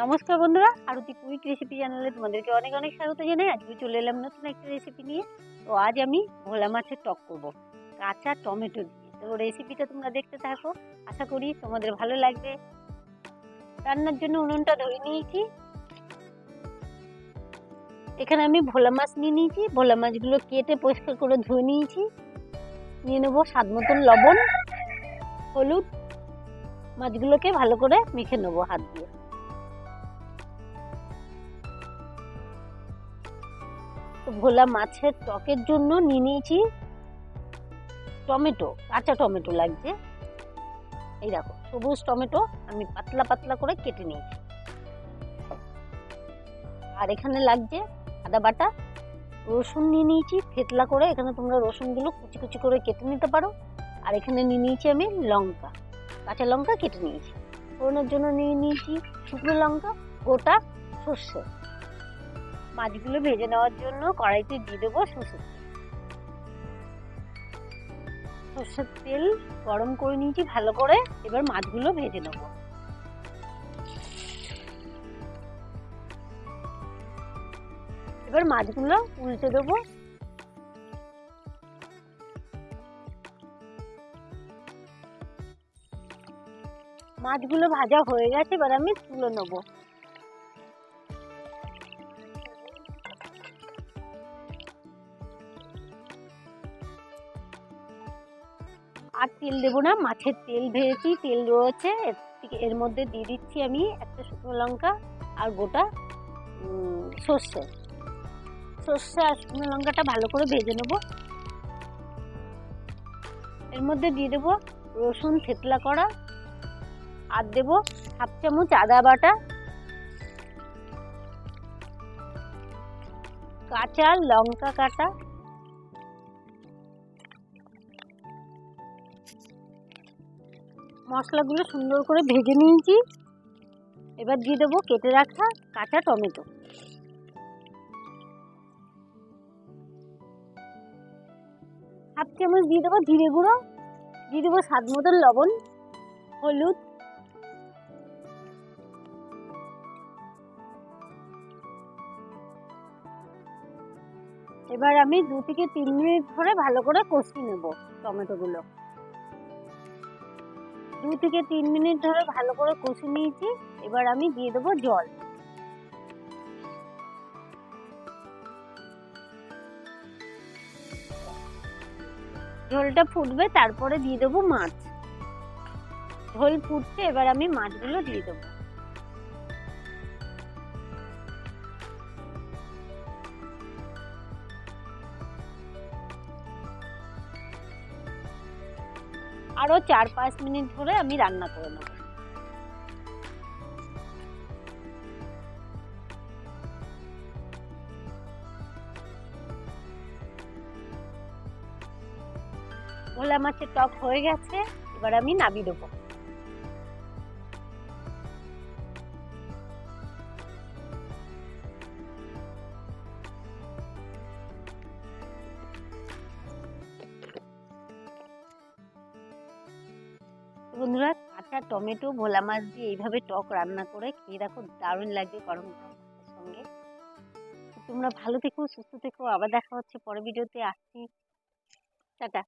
নমস্কার বন্ধুরা, আরতি quick recipe চ্যানেলে তোমাদেরকে অনেক অনেক স্বাগত জানাই। আজকে চলে এলাম নতুন একটা রেসিপি নিয়ে। তো আজ আমি ভোলা মাছের টক করব, কাঁচা টমেটো দিয়ে। তো রেসিপিটা তোমরা দেখতে থাকো, আশা করি তোমাদের ভালো লাগবে। রান্নার জন্য উনুনটা ধরে নিয়েছি। এখানে আমি ভোলা মাছ নিয়ে নিয়েছি। ভোলা মাছগুলো কেটে পরিষ্কার করে ধুয়ে নিয়েছি। নিয়ে নেব স্বাদ মতন লবণ, হলুদ। মাছগুলোকে ভালো করে মেখে নেব হাত দিয়ে। ভোলা মাছের টকের জন্য নিয়ে নিয়েছি টমেটো, কাঁচা টমেটো লাগছে। এই দেখো, সবুজ টমেটো আমি পাতলা পাতলা করে কেটে নিয়েছি। আর এখানে লাগছে আদা বাটা, রসুন নিয়ে নিয়েছি, থেতলা করে এখানে তোমরা রসুনগুলো কুচি কুচি করে কেটে নিতে পারো। আর এখানে নিয়ে নিয়েছি আমি লঙ্কা, কাঁচা লঙ্কা কেটে নিয়েছি। ফোড়নের জন্য নিয়ে নিয়েছি শুকনো লঙ্কা, গোটা সর্ষে। মাছগুলো ভেজে নেওয়ার জন্য কড়াইতে দিয়ে দেবো সর্ষের সর্ষের তেল গরম করে নিয়েছি ভালো করে, এবার মাছগুলো ভেজে নেব। এবার মাছগুলো উল্টে দেবো। মাছগুলো ভাজা হয়ে গেছে, এবার আমি তুলে নেব। আর তেল দেবো না, মাছের তেল ভেজেছি, তেল রয়েছে। এর মধ্যে দিয়ে দিচ্ছি আমি একটা শুকনো লঙ্কা আর গোটা সর্ষে। সর্ষে আর শুকনো লঙ্কাটা ভালো করে ভেজে নেব। এর মধ্যে দিয়ে দেবো রসুন থেতলা করা। আর দেবো হাফ চামচ আদা বাটা। কাঁচা লঙ্কা কাটা। মশলাগুলো সুন্দর করে ভেজে নিয়েছি। এবার দিয়ে দেবো কেটে রাখা কাঁচা টমেটো। হাফ চামচ দিয়ে দেবো জিরে গুঁড়ো। দিয়ে দেবো স্বাদ মতন লবণ, হলুদ। এবার আমি দু থেকে তিন মিনিট ধরে ভালো করে কষিয়ে নেব টমেটোগুলো। দু থেকে তিন মিনিট ধরে ভালো করে কষে নিয়েছি। এবার আমি দিয়ে দেবো জল। ঝোলটা ফুটবে, তারপরে দিয়ে দেবো মাছ। ঝোল ফুটছে, এবার আমি মাছগুলো দিয়ে দেবো। আরও চার, পাঁচ মিনিট ধরে আমি রান্না করে নেব। ভোলা মাছের টক হয়ে গেছে, এবার আমি নাবি দেবো। বন্ধুরা কাঁচা টমেটো, ভোলা মাছ দিয়ে এইভাবে টক রান্না করে খেয়ে দেখো দারুণ লাগবে গরম সঙ্গে। তোমরা ভালো থেকো, সুস্থ থেকো, আবার দেখা হচ্ছে পরের ভিডিওতে, আসছি। টাটা।